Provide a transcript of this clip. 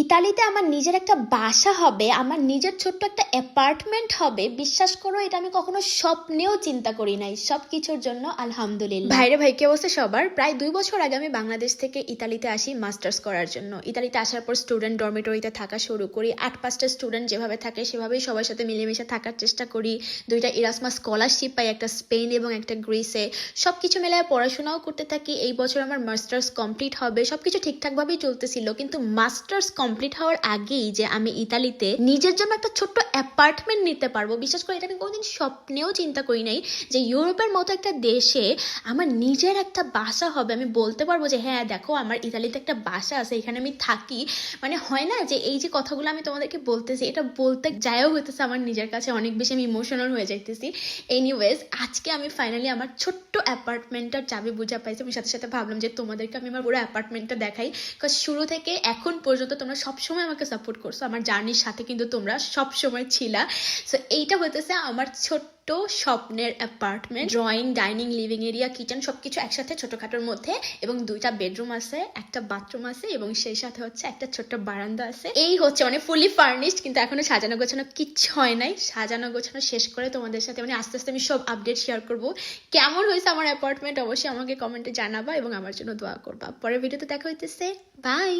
ইতালিতে আমার নিজের একটা বাসা হবে, আমার নিজের ছোট্ট একটা অ্যাপার্টমেন্ট হবে, বিশ্বাস করো, এটা আমি কখনো স্বপ্নেও চিন্তা করি নাই সব কিছুর জন্য, আলহামদুলিল্লাহ। ভাইরে ভাই, কি অবস্থা সবার? প্রায় দুই বছর আগে আমি বাংলাদেশ থেকে ইতালিতে আসি মাস্টার্স করার জন্য। ইতালিতে আসার পর স্টুডেন্ট ডরমিটরিতে থাকা শুরু করি, আট পাঁচটা স্টুডেন্ট যেভাবে থাকে সেভাবেই সবার সাথে মিলেমিশে থাকার চেষ্টা করি। দুইটা ইরাসমা স্কলারশিপ পাই, একটা স্পেন এবং একটা গ্রিসে সব কিছু মেলায় পড়াশোনাও করতে থাকি, এই বছর আমার মাস্টার্স কমপ্লিট হবে, সবকিছু ঠিকঠাকভাবেই চলতেছিল, কিন্তু মাস্টার্স কমপ্লিট হওয়ার আগেই যে আমি ইতালিতে নিজের জন্য একটা ছোট্ট অ্যাপার্টমেন্ট নিতে পারব। বিশেষ করে এটা আমি কোনোদিন স্বপ্নেও চিন্তা করি নাই যে ইউরোপের মতো একটা দেশে আমার নিজের একটা বাসা হবে। আমি বলতে পারব যে হ্যাঁ দেখো, আমার ইতালিতে একটা বাসা আছে, এখানে আমি থাকি। মানে হয় না যে, এই যে কথাগুলো আমি তোমাদেরকে বলতেছি, এটা বলতে যায়ও হইতেছে আমার নিজের কাছে, অনেক বেশি আমি ইমোশনাল হয়ে যাইতেছি। এনিওয়েজ আজকে আমি ফাইনালি আমার ছোট্ট অ্যাপার্টমেন্টটার চাবি বুঝা পাইছি। আমি সাথে সাথে ভাবলাম যে তোমাদেরকে আমি আমার পুরো অ্যাপার্টমেন্টটা দেখাই। বিকজ শুরু থেকে এখন পর্যন্ত তোমরা সবসময় আমাকে সাপোর্ট করছ, আমার জার্নির সাথে কিন্তু তোমরা সবসময় ছিলা। সো এইটা হইতেছে আমার ছোট্ট স্বপ্নের apartment drawing dining living area kitchen সবকিছু একসাথে ছোটখাটোর মধ্যে এবং দুইটা বেডরুম আছে, একটা বাথরুম আছে এবং সেই সাথে হচ্ছে একটা ছোট্ট বারান্দা আছে। এই হচ্ছে মানে ফুলি ফার্নিশড কিন্তু এখনও সাজানো গোছানো কিচ্ছু হয় নাই। সাজানো গোছানো শেষ করে তোমাদের সাথে মানে আস্তে আস্তে আমি সব আপডেট শেয়ার করব। কেমন হয়েছে আমার অ্যাপার্টমেন্ট অবশ্যই আমাকে কমেন্টে জানাবা এবং আমার জন্য দোয়া করবা। পরের ভিডিওতে দেখা হইতেছে। বাই